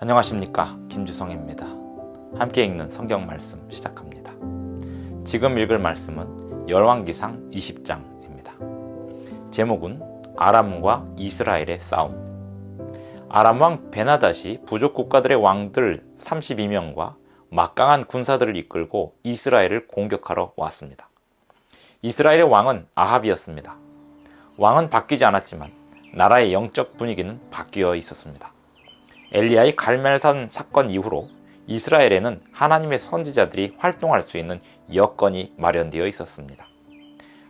안녕하십니까 김주성입니다. 함께 읽는 성경 말씀 시작합니다. 지금 읽을 말씀은 열왕기상 20장입니다. 제목은 아람과 이스라엘의 싸움. 아람 왕 베나닷이 부족 국가들의 왕들 32명과 막강한 군사들을 이끌고 이스라엘을 공격하러 왔습니다. 이스라엘의 왕은 아합이었습니다. 왕은 바뀌지 않았지만 나라의 영적 분위기는 바뀌어 있었습니다. 엘리야의 갈멜산 사건 이후로 이스라엘에는 하나님의 선지자들이 활동할 수 있는 여건이 마련되어 있었습니다.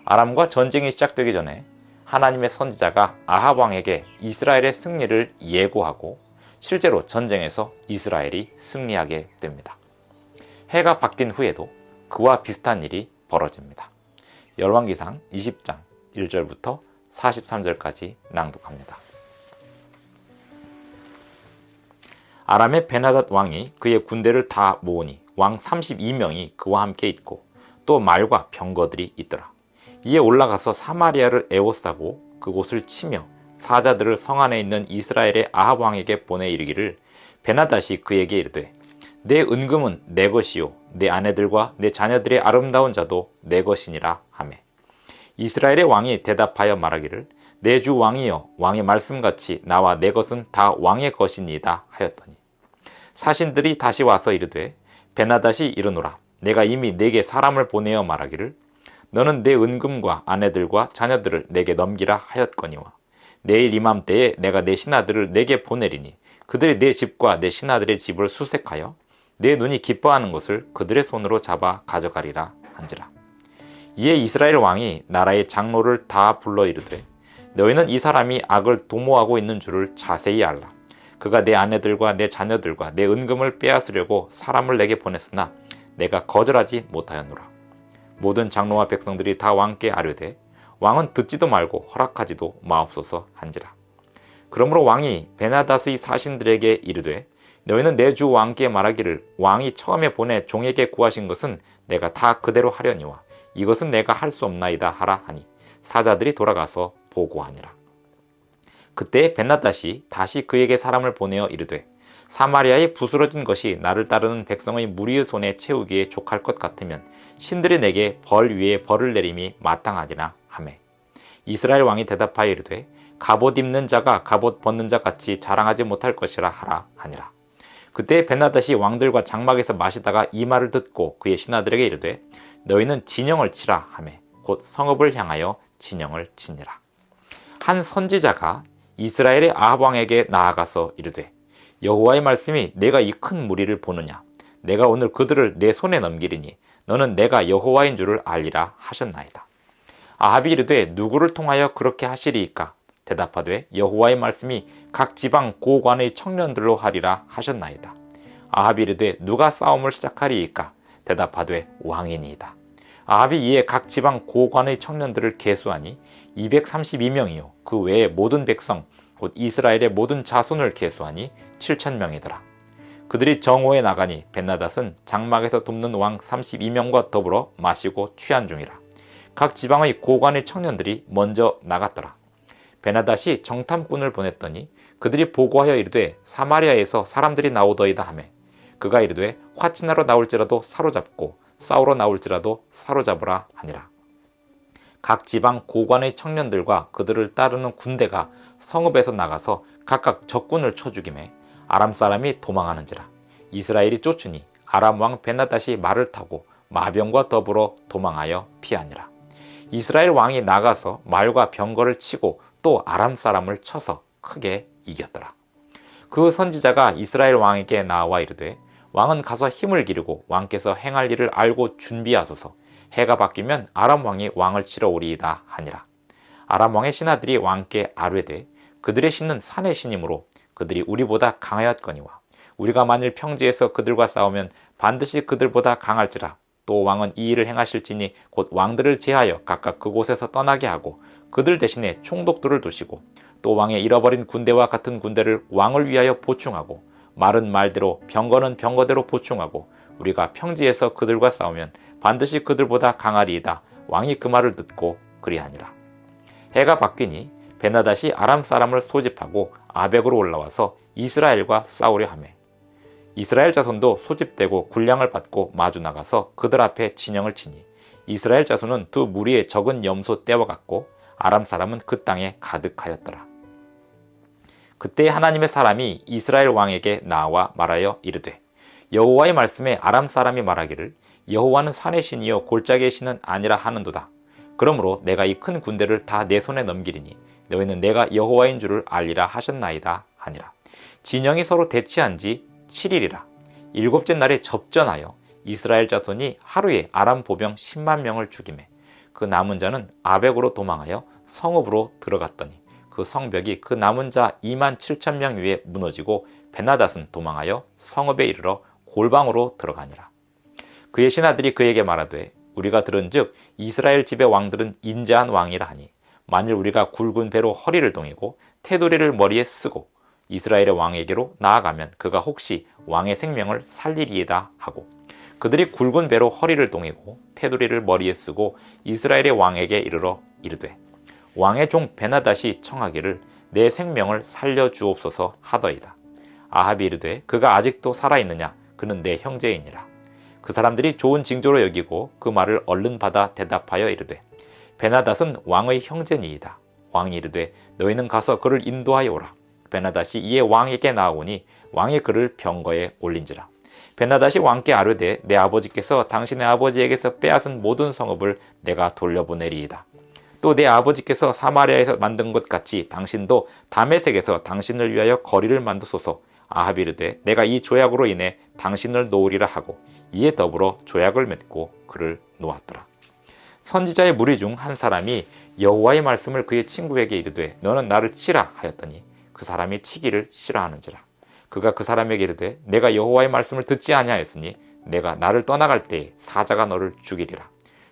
아람과 전쟁이 시작되기 전에 하나님의 선지자가 아합 왕에게 이스라엘의 승리를 예고하고 실제로 전쟁에서 이스라엘이 승리하게 됩니다. 해가 바뀐 후에도 그와 비슷한 일이 벌어집니다. 열왕기상 20장 1절부터 43절까지 낭독합니다. 아람의 베나닷 왕이 그의 군대를 다 모으니 왕 32명이 그와 함께 있고 또 말과 병거들이 있더라. 이에 올라가서 사마리아를 에워싸고 그곳을 치며 사자들을 성 안에 있는 이스라엘의 아합 왕에게 보내 이르기를 베나닷이 그에게 이르되 내 은금은 내 것이요 내 아내들과 내 자녀들의 아름다운 자도 내 것이니라 하매 이스라엘의 왕이 대답하여 말하기를 내 주 왕이여 왕의 말씀같이 나와 내 것은 다 왕의 것이니이다 하였더니 사신들이 다시 와서 이르되 베나닷이 이르노라. 내가 이미 내게 사람을 보내어 말하기를 너는 내 은금과 아내들과 자녀들을 내게 넘기라 하였거니와 내일 이맘때에 내가 내 신하들을 내게 보내리니 그들이 내 집과 내 신하들의 집을 수색하여 내 눈이 기뻐하는 것을 그들의 손으로 잡아 가져가리라 한지라. 이에 이스라엘 왕이 나라의 장로를 다 불러 이르되 너희는 이 사람이 악을 도모하고 있는 줄을 자세히 알라 그가 내 아내들과 내 자녀들과 내 은금을 빼앗으려고 사람을 내게 보냈으나 내가 거절하지 못하였노라 모든 장로와 백성들이 다 왕께 아뢰되 왕은 듣지도 말고 허락하지도 마옵소서 한지라 그러므로 왕이 베나닷의 사신들에게 이르되 너희는 내 주 왕께 말하기를 왕이 처음에 보내 종에게 구하신 것은 내가 다 그대로 하려니와 이것은 내가 할 수 없나이다 하라 하니 사자들이 돌아가서 보고하니라. 그때 벤나닷이 다시 그에게 사람을 보내어 이르되 사마리아에 부스러진 것이 나를 따르는 백성의 무리의 손에 채우기에 족할 것 같으면 신들이 내게 벌 위에 벌을 내림이 마땅하니라 하매. 이스라엘 왕이 대답하여 이르되 갑옷 입는 자가 갑옷 벗는 자 같이 자랑하지 못할 것이라 하라 하니라. 그때 벤나닷이 왕들과 장막에서 마시다가 이 말을 듣고 그의 신하들에게 이르되 너희는 진영을 치라 하매. 곧 성읍을 향하여 진영을 치니라. 한 선지자가 이스라엘의 아합 왕에게 나아가서 이르되 여호와의 말씀이 내가 이 큰 무리를 보느냐 내가 오늘 그들을 내 손에 넘기리니 너는 내가 여호와인 줄을 알리라 하셨나이다. 아합이 이르되 누구를 통하여 그렇게 하시리이까 대답하되 여호와의 말씀이 각 지방 고관의 청년들로 하리라 하셨나이다. 아합이 이르되 누가 싸움을 시작하리이까 대답하되 왕이니이다. 아합이 이에 각 지방 고관의 청년들을 계수하니 232명이요 그 외의 모든 백성 곧 이스라엘의 모든 자손을 계수하니 7천 명이더라. 그들이 정오에 나가니 벤나닷은 장막에서 돕는 왕 32명과 더불어 마시고 취한 중이라. 각 지방의 고관의 청년들이 먼저 나갔더라. 베나닷이 정탐꾼을 보냈더니 그들이 보고하여 이르되 사마리아에서 사람들이 나오더이다 하매 그가 이르되 화친하러 나올지라도 사로잡고 싸우러 나올지라도 사로잡으라 하니라. 각 지방 고관의 청년들과 그들을 따르는 군대가 성읍에서 나가서 각각 적군을 쳐 죽임에 아람 사람이 도망하는지라. 이스라엘이 쫓으니 아람 왕 베나닷이 말을 타고 마병과 더불어 도망하여 피하니라. 이스라엘 왕이 나가서 말과 병거를 치고 또 아람 사람을 쳐서 크게 이겼더라. 그 선지자가 이스라엘 왕에게 나와 이르되 왕은 가서 힘을 기르고 왕께서 행할 일을 알고 준비하소서 해가 바뀌면 아람 왕이 왕을 치러 오리이다 하니라. 아람 왕의 신하들이 왕께 아뢰되 그들의 신은 산의 신이므로 그들이 우리보다 강하였거니와 우리가 만일 평지에서 그들과 싸우면 반드시 그들보다 강할지라 또 왕은 이 일을 행하실지니 곧 왕들을 제하여 각각 그곳에서 떠나게 하고 그들 대신에 총독들을 두시고 또 왕의 잃어버린 군대와 같은 군대를 왕을 위하여 보충하고 말은 말대로 병거는 병거대로 보충하고 우리가 평지에서 그들과 싸우면 반드시 그들보다 강하리이다. 왕이 그 말을 듣고 그리하니라. 해가 바뀌니 베나닷이 아람 사람을 소집하고 아벡으로 올라와서 이스라엘과 싸우려 하매. 이스라엘 자손도 소집되고 군량을 받고 마주 나가서 그들 앞에 진영을 치니 이스라엘 자손은 두 무리의 적은 염소 떼어갔고 아람 사람은 그 땅에 가득하였더라. 그때 하나님의 사람이 이스라엘 왕에게 나와 말하여 이르되 여호와의 말씀에 아람 사람이 말하기를 여호와는 산의 신이요 골짜기의 신은 아니라 하는도다. 그러므로 내가 이 큰 군대를 다 내 손에 넘기리니 너희는 내가 여호와인 줄을 알리라 하셨나이다 하니라. 진영이 서로 대치한 지 7일이라. 일곱째 날에 접전하여 이스라엘 자손이 하루에 아람 보병 10만 명을 죽임해 그 남은 자는 아벡으로 도망하여 성읍으로 들어갔더니 그 성벽이 그 남은 자 2만 7천 명 위에 무너지고 베나닷은 도망하여 성읍에 이르러 골방으로 들어가니라. 그의 신하들이 그에게 말하되 우리가 들은즉 이스라엘 집의 왕들은 인자한 왕이라 하니 만일 우리가 굵은 배로 허리를 동이고 테두리를 머리에 쓰고 이스라엘의 왕에게로 나아가면 그가 혹시 왕의 생명을 살리리이다 하고 그들이 굵은 배로 허리를 동이고 테두리를 머리에 쓰고 이스라엘의 왕에게 이르러 이르되 왕의 종 베나닷이 청하기를 내 생명을 살려 주옵소서 하더이다. 아합이 이르되 그가 아직도 살아 있느냐 그는 내 형제이니라. 그 사람들이 좋은 징조로 여기고 그 말을 얼른 받아 대답하여 이르되 베나닷은 왕의 형제니이다. 왕이 이르되 너희는 가서 그를 인도하여 오라. 베나닷이 이에 왕에게 나오니 왕이 그를 병거에 올린지라. 베나닷이 왕께 아뢰되 내 아버지께서 당신의 아버지에게서 빼앗은 모든 성읍을 내가 돌려보내리이다. 또 내 아버지께서 사마리아에서 만든 것 같이 당신도 다메섹에서 당신을 위하여 거리를 만드소서. 아하비르되 내가 이 조약으로 인해 당신을 놓으리라 하고 이에 더불어 조약을 맺고 그를 놓았더라. 선지자의 무리 중 한 사람이 여호와의 말씀을 그의 친구에게 이르되 너는 나를 치라 하였더니 그 사람이 치기를 싫어하는지라. 그가 그 사람에게 이르되 내가 여호와의 말씀을 듣지 아니하였으니 내가 나를 떠나갈 때에 사자가 너를 죽이리라.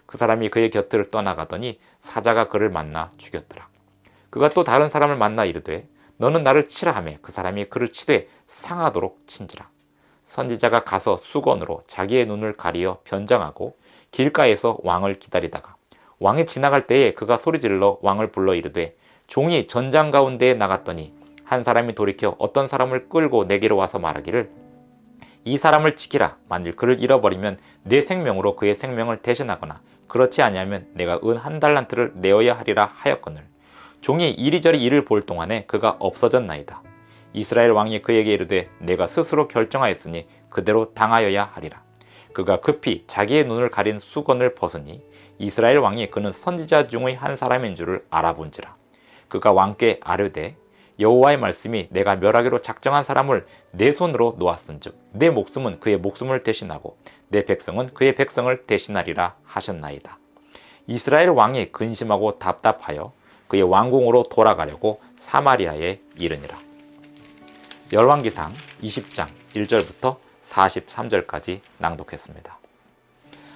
그 사람이 그의 곁을 떠나가더니 사자가 그를 만나 죽였더라. 그가 또 다른 사람을 만나 이르되 너는 나를 치라 하매 그 사람이 그를 치되 상하도록 친지라. 선지자가 가서 수건으로 자기의 눈을 가리어 변장하고 길가에서 왕을 기다리다가 왕이 지나갈 때에 그가 소리질러 왕을 불러 이르되 종이 전장 가운데에 나갔더니 한 사람이 돌이켜 어떤 사람을 끌고 내게로 와서 말하기를 이 사람을 지키라. 만일 그를 잃어버리면 내 생명으로 그의 생명을 대신하거나 그렇지 아니하면 내가 은 한 달란트를 내어야 하리라 하였거늘. 종이 이리저리 일을 볼 동안에 그가 없어졌나이다 이스라엘 왕이 그에게 이르되 내가 스스로 결정하였으니 그대로 당하여야 하리라 그가 급히 자기의 눈을 가린 수건을 벗으니 이스라엘 왕이 그는 선지자 중의 한 사람인 줄을 알아본지라 그가 왕께 아뢰되 여호와의 말씀이 내가 멸하기로 작정한 사람을 내 손으로 놓았은즉 내 목숨은 그의 목숨을 대신하고 내 백성은 그의 백성을 대신하리라 하셨나이다. 이스라엘 왕이 근심하고 답답하여 그의 왕궁으로 돌아가려고 사마리아에 이르니라. 열왕기상 20장 1절부터 43절까지 낭독했습니다.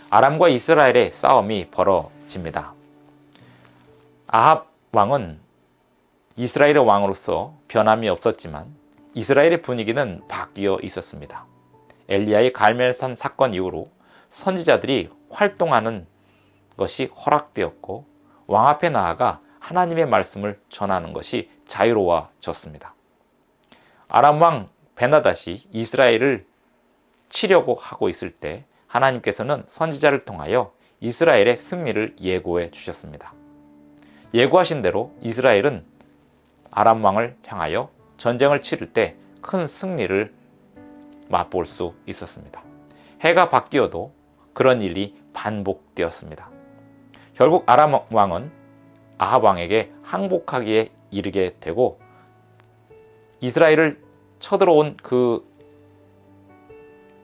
아람과 이스라엘의 싸움이 벌어집니다. 아합 왕은 이스라엘의 왕으로서 변함이 없었지만 이스라엘의 분위기는 바뀌어 있었습니다. 엘리야의 갈멜산 사건 이후로 선지자들이 활동하는 것이 허락되었고 왕 앞에 나아가 하나님의 말씀을 전하는 것이 자유로워졌습니다. 아람 왕 베나닷이 이스라엘을 치려고 하고 있을 때 하나님께서는 선지자를 통하여 이스라엘의 승리를 예고해 주셨습니다. 예고하신 대로 이스라엘은 아람 왕을 향하여 전쟁을 치를 때 큰 승리를 맛볼 수 있었습니다. 해가 바뀌어도 그런 일이 반복되었습니다. 결국 아람 왕은 아합 왕에게 항복하기에 이르게 되고 이스라엘을 쳐들어온 그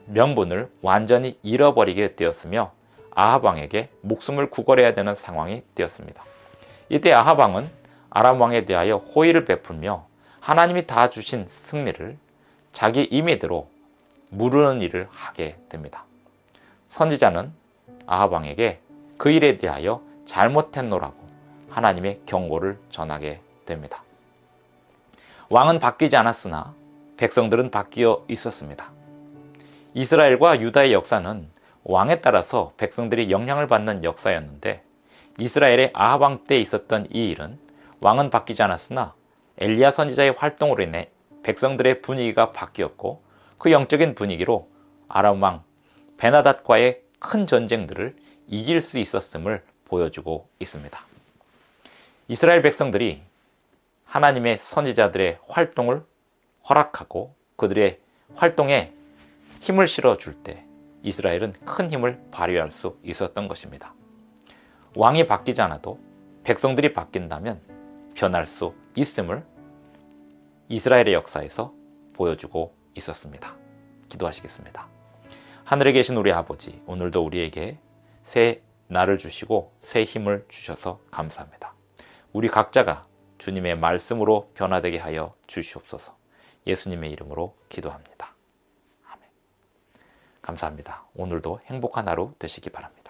명분을 완전히 잃어버리게 되었으며 아합 왕에게 목숨을 구걸해야 되는 상황이 되었습니다. 이때 아합 왕은 아람 왕에 대하여 호의를 베풀며 하나님이 다 주신 승리를 자기 임의대로 무르는 일을 하게 됩니다. 선지자는 아합 왕에게 그 일에 대하여 잘못했노라고 하나님의 경고를 전하게 됩니다. 왕은 바뀌지 않았으나 백성들은 바뀌어 있었습니다. 이스라엘과 유다의 역사는 왕에 따라서 백성들이 영향을 받는 역사였는데 이스라엘의 아합 왕 때 있었던 이 일은 왕은 바뀌지 않았으나 엘리야 선지자의 활동으로 인해 백성들의 분위기가 바뀌었고 그 영적인 분위기로 아람 왕 베나닷과의 큰 전쟁들을 이길 수 있었음을 보여주고 있습니다. 이스라엘 백성들이 하나님의 선지자들의 활동을 허락하고 그들의 활동에 힘을 실어 줄 때 이스라엘은 큰 힘을 발휘할 수 있었던 것입니다. 왕이 바뀌지 않아도 백성들이 바뀐다면 변할 수 있음을 이스라엘의 역사에서 보여주고 있었습니다. 기도하시겠습니다. 하늘에 계신 우리 아버지, 오늘도 우리에게 새 날을 주시고 새 힘을 주셔서 감사합니다. 우리 각자가 주님의 말씀으로 변화되게 하여 주시옵소서. 예수님의 이름으로 기도합니다. 아멘. 감사합니다. 오늘도 행복한 하루 되시기 바랍니다.